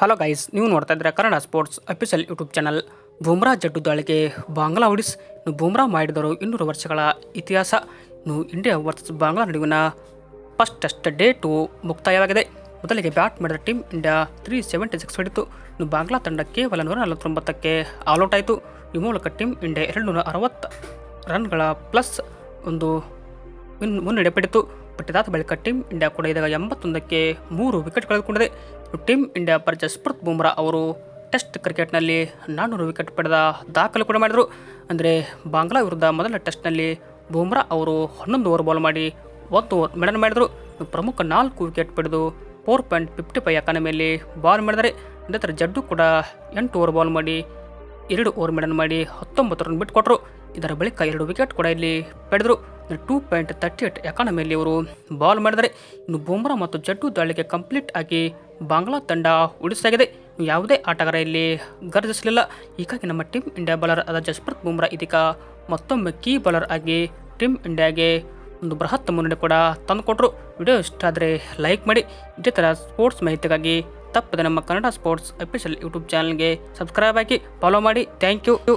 Hello guys ನೀವು ನೋಡ್ತಾ ಇದ್ರೆ Kannada sports official YouTube channel Bumrah Jaddu ದಾಳಿಗೆ ಬಾಂಗ್ಲಾ ಹೊಡಿಸ್. ಬೂಮ್ರಾ ಮಾಡಿದರು ಇನ್ನೂರು ವರ್ಷಗಳ ಇತಿಹಾಸ. ಇನ್ನು ಇಂಡಿಯಾ ವರ್ಸಸ್ ಬಾಂಗ್ಲಾ ನಡುವಿನ ಫಸ್ಟ್ ಟೆಸ್ಟ್ ಡೇ ಟು ಮುಕ್ತಾಯವಾಗಿದೆ. ಮೊದಲಿಗೆ ಬ್ಯಾಟ್ ಮಾಡಿದ team India three seventy six ಹೊಡಿತು. ಇನ್ನು ಬಾಂಗ್ಲಾ ತಂಡ ಕೇವಲ ನೂರ ನಲವತ್ತೊಂಬತ್ತಕ್ಕೆ ಆಲ್ಔಟ್ ಆಯಿತು. ಈ ಮೂಲಕ ಟೀಮ್ ಇಂಡಿಯಾ ಎರಡು ನೂರ ಅರವತ್ತು ರನ್ಗಳ ಪ್ಲಸ್ ಒಂದು ಮುನ್- ಮುನ್ನಡೆ ಪಡೆಯಿತು ಬಟ್ ಇದಾದ ಬಳಿಕ ಟೀಮ್ ಇಂಡಿಯಾ ಕೂಡ ಇದಾಗ ಎಂಬತ್ತೊಂದಕ್ಕೆ ಮೂರು ವಿಕೆಟ್ ಕಳೆದುಕೊಂಡಿದೆ. ಟೀಮ್ ಇಂಡಿಯಾ ಪರ ಜಸ್ಪ್ರತ್ ಬುಮ್ರಾ ಅವರು ಟೆಸ್ಟ್ ಕ್ರಿಕೆಟ್ನಲ್ಲಿ ನಾನ್ನೂರು ವಿಕೆಟ್ ಪಡೆದ ದಾಖಲೆ ಕೂಡ ಮಾಡಿದರು. ಅಂದರೆ ಬಾಂಗ್ಲಾ ವಿರುದ್ಧ ಮೊದಲ ಟೆಸ್ಟ್ನಲ್ಲಿ ಬುಮ್ರಾ ಅವರು ಹನ್ನೊಂದು ಓವರ್ ಬಾಲ್ ಮಾಡಿ ಒಂದು ಓವರ್ ಮೆಡನ್ ಮಾಡಿದರು. ಪ್ರಮುಖ ನಾಲ್ಕು ವಿಕೆಟ್ ಪಡೆದು ಫೋರ್ ಪಾಯಿಂಟ್ ಫಿಫ್ಟಿ ಫೈವ್ ಎಕಾನಮಿಯಲ್ಲಿ ಬಾಲ್ ಮಾಡಿದರೆ ಅದೇ ಥರ ಜಡ್ಡು ಕೂಡ ಎಂಟು ಓವರ್ ಬಾಲ್ ಮಾಡಿ ಎರಡು ಓವರ್ ಮೆಡನ್ ಮಾಡಿ ಹತ್ತೊಂಬತ್ತು ರನ್ ಬಿಟ್ಟುಕೊಟ್ರು ಇದರ ಬಳಿಕ ಎರಡು ವಿಕೆಟ್ ಕೂಡ ಇಲ್ಲಿ ಪಡೆದರು. ಟೂ ಪಾಯಿಂಟ್ ತರ್ಟಿ ಏಟ್ ಎಕಾನಮಿಯಲ್ಲಿ ಇವರು ಬಾಲ್ ಮಾಡಿದರೆ ಇನ್ನು ಬುಮ್ರಾ ಮತ್ತು ಜಡ್ಡು ದಾಳಿಗೆ ಕಂಪ್ಲೀಟ್ ಆಗಿ ಬಾಂಗ್ಲಾ ತಂಡ ಉಳಿಸಲಾಗಿದೆ ಯಾವುದೇ ಆಟಗಾರ ಇಲ್ಲಿ ಗರ್ಜಿಸಲಿಲ್ಲ. ಹೀಗಾಗಿ ನಮ್ಮ ಟೀಮ್ ಇಂಡಿಯಾ ಬಾಲರ್ ಆದ ಜಸ್ಪ್ರೀತ್ ಬುಮ್ರಾ ಇದೀಗ ಮತ್ತೊಮ್ಮೆ ಕೀ ಬಾಲರ್ ಆಗಿ ಟೀಮ್ ಇಂಡಿಯಾಗೆ ಒಂದು ಬೃಹತ್ ಮುನ್ನಡೆ ಕೂಡ ತಂದುಕೊಟ್ರು. ವಿಡಿಯೋ ಇಷ್ಟ ಆದರೆ ಲೈಕ್ ಮಾಡಿ. ಇದೇ ಥರ ಸ್ಪೋರ್ಟ್ಸ್ ಮಾಹಿತಿಗಾಗಿ ತಪ್ಪದೆ ನಮ್ಮ ಕನ್ನಡ ಸ್ಪೋರ್ಟ್ಸ್ ಅಫಿಷಿಯಲ್ ಯೂಟ್ಯೂಬ್ ಚಾನಲ್ಗೆ ಸಬ್ಸ್ಕ್ರೈಬ್ ಆಗಿ ಫಾಲೋ ಮಾಡಿ. Thank you